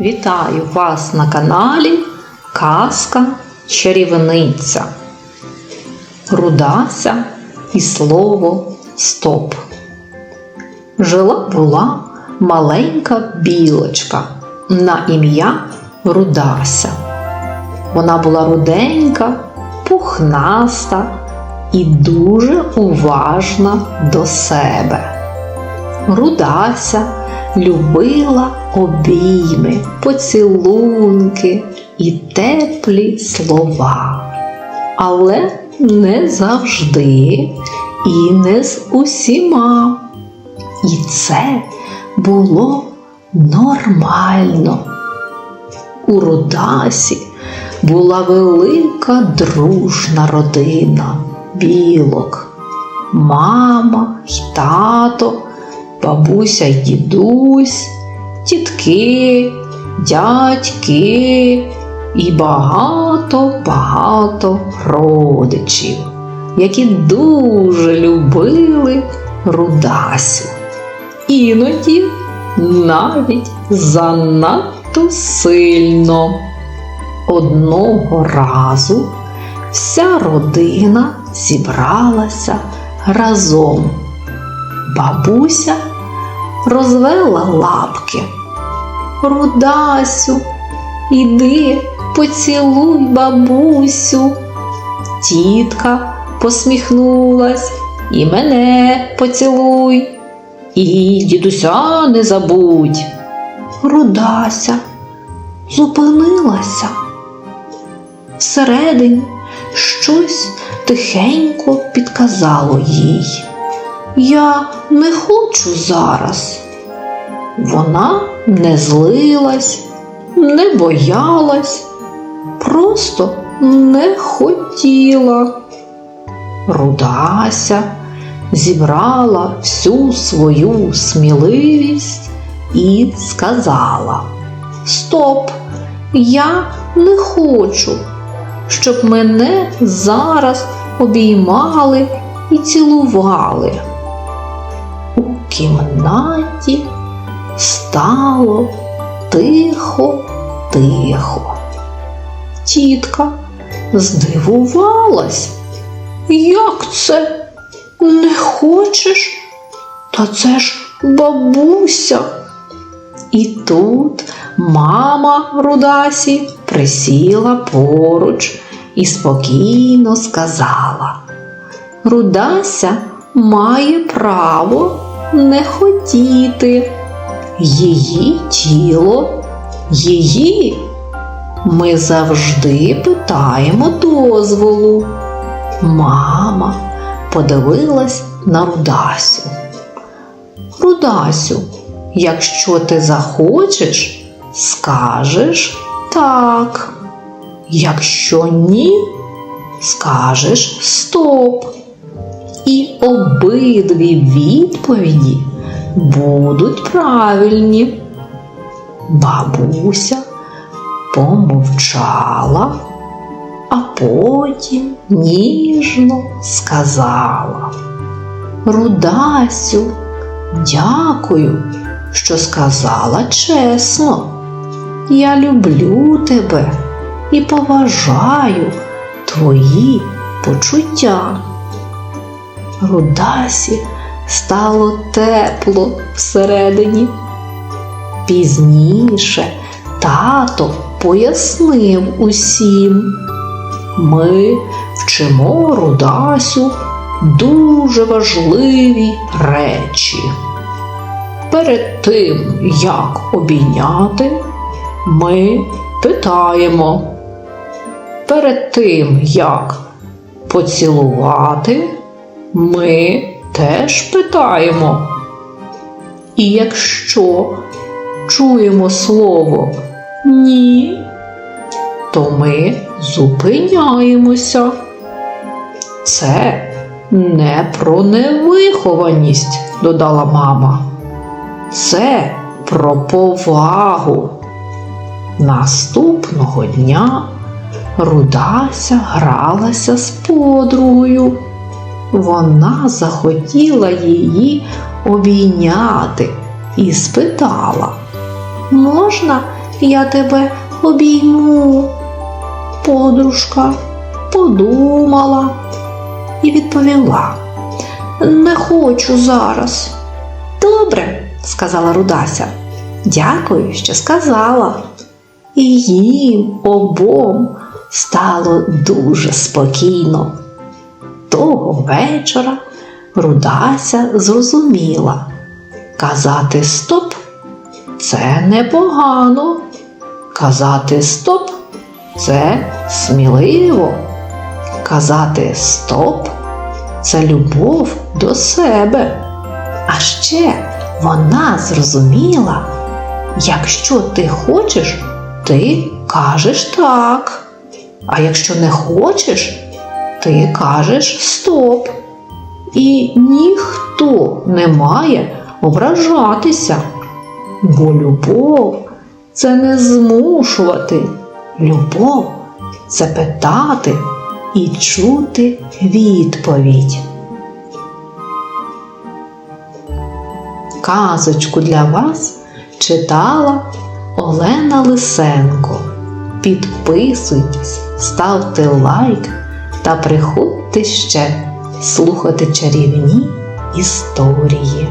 Вітаю вас на каналі Казка Чарівниця. Рудася і слово Стоп. Жила була маленька білочка на ім'я Рудася. Вона була руденька, пухнаста і дуже уважна до себе. Рудася любила обійми, поцілунки і теплі слова. Але не завжди і не з усіма. І це було нормально. У Рудасі була велика дружна родина білок, мама й тато бабуся й дідусь, тітки, дядьки і багато-багато родичів, які дуже любили Рудасю. Іноді навіть занадто сильно. Одного разу вся родина зібралася разом. Бабуся розвела лапки. Рудасю, іди, поцілуй бабусю. Тітка посміхнулась і мене поцілуй, і дідуся не забудь. Рудася зупинилася. Всередині щось тихенько підказало їй. Я не хочу зараз. Вона не злилась, не боялась, просто не хотіла. Рудася зібрала всю свою сміливість і сказала: Стоп, я не хочу, щоб мене зараз обіймали і цілували. У кімнаті стало тихо, тихо. Тітка здивувалась. Як це? Не хочеш? Та це ж бабуся. І тут мама Рудасі присіла поруч і спокійно сказала. Рудася має право не хотіти. Її тіло, її. Ми завжди питаємо дозволу. Мама подивилась на Рудасю. Рудасю, якщо ти захочеш, скажеш так. Якщо ні, скажеш стоп. І обидві відповіді будуть правильні. Бабуся помовчала, а потім ніжно сказала. Рудасю, дякую, що сказала чесно. Я люблю тебе і поважаю твої почуття. Рудасі стало тепло всередині. Пізніше тато пояснив усім. Ми вчимо Рудасю дуже важливі речі. Перед тим, як обійняти, ми питаємо. Перед тим, як поцілувати, ми теж питаємо. І якщо чуємо слово ні, то ми зупиняємося. Це не про невихованість, додала мама. Це про повагу. Наступного дня Рудася гралася з подругою. Вона захотіла її обійняти і спитала, можна я тебе обійму. Подружка подумала і відповіла: Не хочу зараз. Добре, сказала Рудася. Дякую, що сказала. І їм обом стало дуже спокійно. Того вечора Рудася зрозуміла. Казати стоп це непогано. Казати стоп це сміливо. Казати стоп це любов до себе. А ще вона зрозуміла, якщо ти хочеш, ти кажеш так. А якщо не хочеш, ти кажеш стоп. І ніхто не має ображатися, бо любов це не змушувати. Любов це питати і чути відповідь. Казочку для вас читала Олена Лисенко. Підписуйтесь, ставте лайк та приходьте ще слухати чарівні історії.